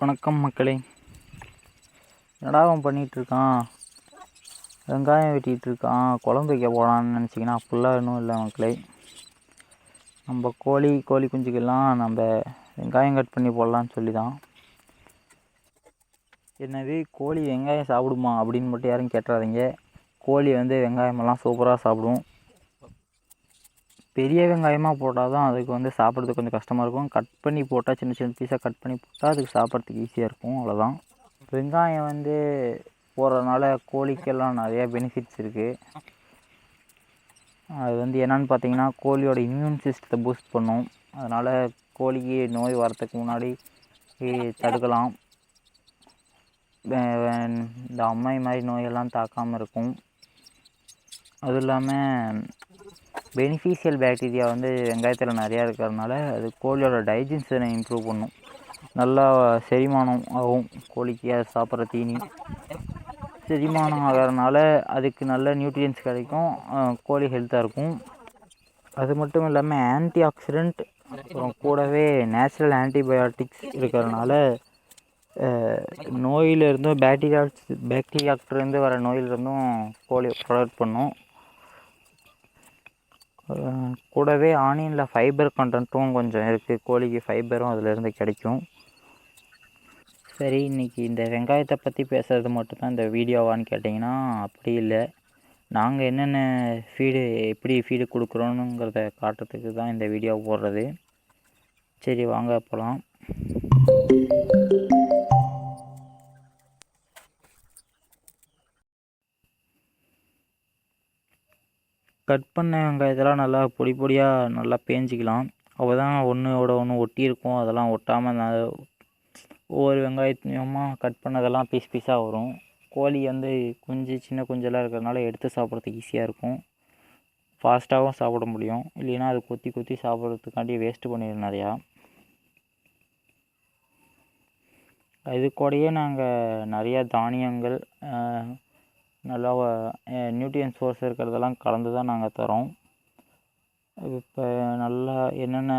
வணக்கம் மக்களே. என்னடா அவன் வெங்காயம் வெட்டிகிட்டு இருக்கான் குழம்பு வைக்க போகலான்னு நினச்சிங்கன்னா அப்படிலாம் இன்னும் இல்லை மக்களே. நம்ம கோழி கோழி குஞ்சுக்கெல்லாம் நம்ம வெங்காயம் கட் பண்ணி போடலான்னு சொல்லி தான் என்னது கோழி வெங்காயம் சாப்பிடுமா அப்படின்னு மட்டும் யாரும் கேட்டுறாதீங்க. கோழி வந்து வெங்காயமெல்லாம் சூப்பராக சாப்பிடும். பெரிய வெங்காயமாக போட்டால் தான் அதுக்கு வந்து சாப்பிட்றதுக்கு கொஞ்சம் கஷ்டமாக இருக்கும். கட் பண்ணி போட்டால் சின்ன சின்ன பீஸாக கட் பண்ணி போட்டால் அதுக்கு சாப்பிட்றதுக்கு ஈஸியாக இருக்கும். அவ்வளோதான் வெங்காயம் வந்து போடுறதுனால கோழிக்கெல்லாம் நிறையா பெனிஃபிட்ஸ் இருக்குது அது வந்து என்னென்னு பார்த்தீங்கன்னா கோழியோட இம்யூன் சிஸ்டத்தை பூஸ்ட் பண்ணும். அதனால் கோழிக்கு நோய் வரத்துக்கு முன்னாடி தடுக்கலாம். இந்த அம்மை மாதிரி நோயெல்லாம் தாக்காமல் இருக்கும். அதுவும் இல்லாமல் பெனிஃபிஷியல் பேக்டீரியா வந்து வெங்காயத்தில் நிறையா இருக்கிறதுனால அது கோழியோட டைஜின்ஸனை இம்ப்ரூவ் பண்ணும். நல்லா செரிமானம் ஆகும் கோழிக்கு அது சாப்பிட்ற தீனி. செரிமானம் ஆகிறதுனால அதுக்கு நல்ல நியூட்ரியன்ஸ் கிடைக்கும். கோழி ஹெல்த்தாக இருக்கும். அது மட்டும் இல்லாமல் ஆன்டி ஆக்சிடெண்ட் அப்புறம் கூடவே நேச்சுரல் ஆன்டிபயோட்டிக்ஸ் இருக்கிறதுனால நோயிலிருந்தும் பேக்டீரியா பேக்டீரியாக்கிட்டேருந்து வர நோயிலிருந்தும் கோழி ப்ரொடக்ட் பண்ணும். கூடவே ஆனியனில் ஃபைபர் கண்டென்ட்டும் கொஞ்சம் இருக்குது கோழிக்கு ஃபைபரும் அதிலேருந்து கிடைக்கும். சரி இன்றைக்கி இந்த வெங்காயத்தை பற்றி பேசுகிறது மட்டும்தான் இந்த வீடியோவான்னு கேட்டிங்கன்னா அப்படி இல்லை. நாங்கள் என்னென்ன ஃபீடு எப்படி ஃபீடு கொடுக்குறோனுங்கிறத காட்டுறதுக்கு தான் இந்த வீடியோ போடுறது. சரி வாங்க போகலாம் கட் பண்ண வெங்காயத்தெல்லாம் நல்லா பொடி பொடியாக நல்லா பேஞ்சிக்கலாம். அப்போ தான் ஒன்றோட ஒன்று ஒட்டியிருக்கும். அதெல்லாம் ஒட்டாமல் நான் ஒவ்வொரு வெங்காயத்தையுமாக கட் பண்ணதெல்லாம் பீஸ் பீஸாக வரும். கோழி வந்து குஞ்சு சின்ன குஞ்செல்லாம் இருக்கிறதுனால எடுத்து சாப்பிட்றதுக்கு ஈஸியாக இருக்கும். ஃபாஸ்ட்டாகவும் சாப்பிட முடியும். இல்லைன்னா அது கொத்தி கொத்தி சாப்பிட்றதுக்காண்டி வேஸ்ட்டு பண்ணிடும் நிறையா. இது கூடயே நாங்கள் நிறையா தானியங்கள் நல்லா நியூட்ரியன் சோர்ஸ் இருக்கிறதெல்லாம் கலந்து தான் நாங்கள் தரோம் இப்போ நல்லா என்னென்ன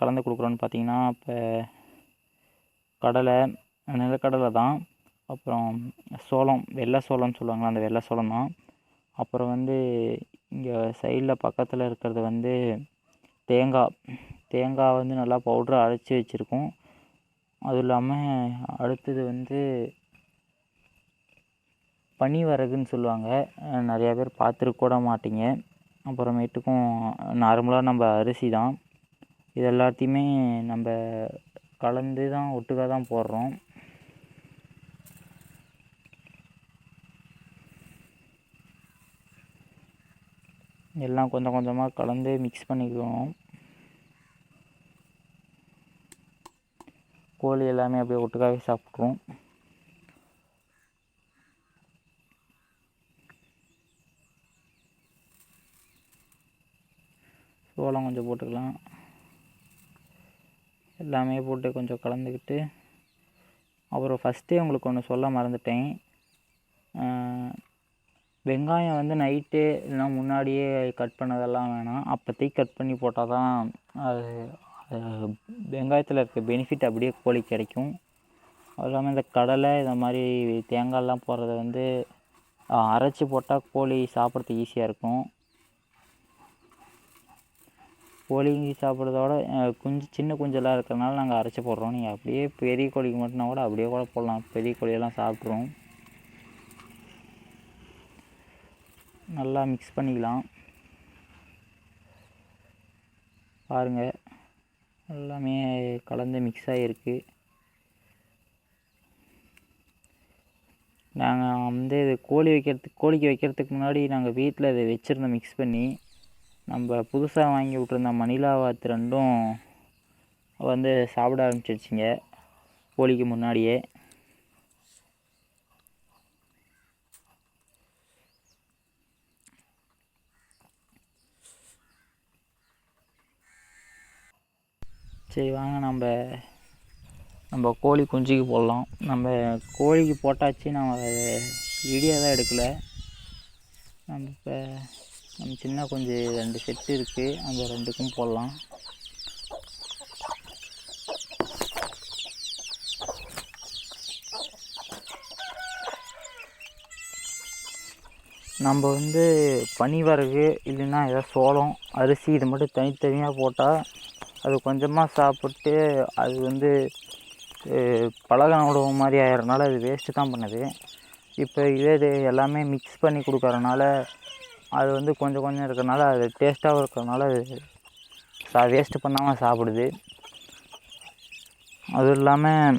கலந்து கொடுக்குறோன்னு பார்த்தீங்கன்னா இப்போ கடலை நிலக்கடலை தான். அப்புறம் சோளம் வெள்ளை சோளம்னு சொல்லுவாங்களா அந்த வெள்ளை சோளம் தான். அப்புறம் வந்து இங்கே சைடில் பக்கத்தில் இருக்கிறது வந்து தேங்காய் தேங்காய் வந்து நல்லா பவுட்ரு அரைச்சி வச்சுருக்கோம். அதுவும் இல்லாமல் அடுத்தது வந்து பனி வரகுன்னு சொல்லுவாங்க நிறையா பேர் பார்த்துருக்க கூட மாட்டீங்க. அப்புறமேட்டுக்கும் நார்மலாக நம்ம அரிசி தான். இது எல்லாத்தையுமே நம்ம கலந்து தான் ஒட்டுக்காக தான் போடுறோம். எல்லாம் கொஞ்சம் கொஞ்சமாக கலந்து மிக்ஸ் பண்ணிக்கணும் கோழி எல்லாமே அப்படியே ஒட்டுக்காகவே சாப்பிட்ருவோம். சோளம் கொஞ்சம் போட்டுக்கலாம். எல்லாமே போட்டு கொஞ்சம் கலந்துக்கிட்டு அப்புறம் ஃபஸ்ட்டே உங்களுக்கு ஒன்று சொல்ல மறந்துட்டேன். வெங்காயம் வந்து நைட்டு இல்லைனா முன்னாடியே கட் பண்ணதெல்லாம் வேணாம். அப்போதைக்கு கட் பண்ணி போட்டால் தான் அது வெங்காயத்தில் இருக்க பெனிஃபிட் அப்படியே கோழி கிடைக்கும். அதுவும் இல்லாமல் இந்த கடலை இந்த மாதிரி தேங்காய்லாம் போடுறத வந்து அரைச்சி போட்டால் கோழி சாப்பிட்றதுக்கு ஈஸியாக இருக்கும். கோழி சாப்பிட்றதோட குஞ்சு சின்ன குஞ்செல்லாம் இருக்கிறனால நாங்கள் அரைச்சி போடுறோம். நீங்கள் அப்படியே பெரிய கோழிக்கு மட்டும்னா கூட அப்படியே கூட போடலாம். பெரிய கோழியெல்லாம் சாப்பிட்ரும் நல்லா மிக்ஸ் பண்ணிக்கலாம். பாருங்கள் எல்லாமே கலந்து மிக்ஸ் ஆகிருக்கு நாங்கள் வந்து இது கோழி வைக்கிறதுக்கு கோழிக்கு வைக்கிறதுக்கு முன்னாடி நாங்கள் வீட்டில் இதை வச்சுருந்தோம் மிக்ஸ் பண்ணி. நம்ம புதுசாக வாங்கி விட்ருந்த மணிலா வாத்து ரெண்டும் வந்து சாப்பிட ஆரம்பிச்சிருச்சிங்க. கோழிக்கு முன்னாடியே. சரி வாங்க நம்ம நம்ம கோழி குஞ்சுக்கு போடலாம். நம்ம கோழிக்கு போட்டாச்சு நம்ம வீடியோ தான் எடுக்கலை. நம்ம இப்போ சின்ன கொஞ்சம் ரெண்டு செட்டு இருக்குது அந்த ரெண்டுக்கும் போடலாம். நம்ம வந்து பனிவரகு இல்லைன்னா ஏதாவது சோளம் அரிசி இது மட்டும் தனித்தனியாக போட்டால் அது கொஞ்சமாக சாப்பிட்டு அது வந்து பழகம் உணவு மாதிரி ஆகிறனால அது வேஸ்ட்டு தான் பண்ணுது. இப்போ இதே இது எல்லாமே மிக்ஸ் பண்ணி கொடுக்கறனால அது வந்து கொஞ்சம் கொஞ்சம் இருக்கிறனால அது டேஸ்ட்டாகவும் இருக்கிறனால அது சா வேஸ்ட்டு பண்ணாமல் சாப்பிடுது. அதுவும் இல்லாமல்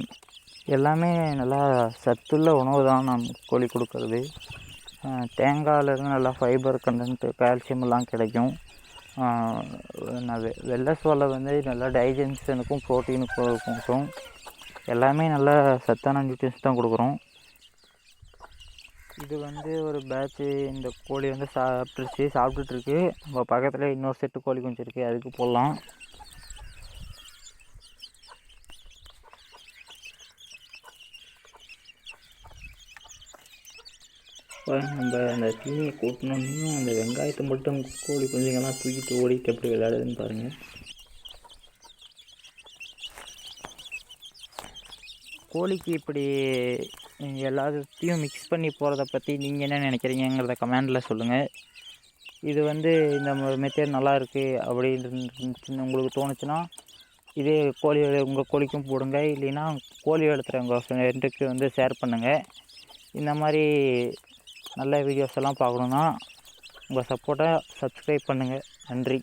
எல்லாமே நல்லா சத்துள்ள உணவு தான் நம் கோழி கொடுக்கறது. தேங்காயிலேருந்து நல்லா ஃபைபர் கண்டென்ட்டு கால்சியம் எல்லாம் கிடைக்கும். நான் வெ வெள்ளை சோளை வந்து நல்லா டைஜன்ஷனுக்கும் ப்ரோட்டீனுக்கும் கொடுக்கும். எல்லாமே நல்லா சத்தான நியூட்ரியன்ஸ் தான் கொடுக்குறோம். இது வந்து ஒரு பேட்ச்சு இந்த கோழி வந்து சாப்பிட்டுருச்சு சாப்பிட்டுட்ருக்கு. நம்ம பக்கத்தில் இன்னொரு செட்டு கோழி குஞ்சு இருக்குது அதுக்கு போடலாம். நம்ம அந்த தீனியை கூட்டினோன்னையும் அந்த வெங்காயத்தை மட்டும் கோழி குஞ்சுங்கெல்லாம் தூக்கிட்டு ஓடிட்டு எப்படி விளையாடுதுன்னு பாருங்கள் கோழிக்கு இப்படி நீங்கள் எல்லாத்தையும் மிக்ஸ் பண்ணி போகிறத பற்றி நீங்கள் என்ன நினைக்கிறீங்கிறத கமெண்டில் சொல்லுங்கள் இது வந்து இந்த மெத்தேட் நல்லா இருக்குது அப்படின்னு உங்களுக்கு தோணுச்சுன்னா இதே கோழி உங்கள் கோழிக்கும் போடுங்க. இல்லைன்னா கோழி வளர்த்துற உங்கள் ஃப்ரெண்டுக்கு வந்து ஷேர் பண்ணுங்கள் இந்த மாதிரி நல்ல வீடியோஸ் எல்லாம் பார்க்கணுன்னா உங்கள் சப்போர்ட்டை சப்ஸ்கிரைப் பண்ணுங்கள் நன்றி.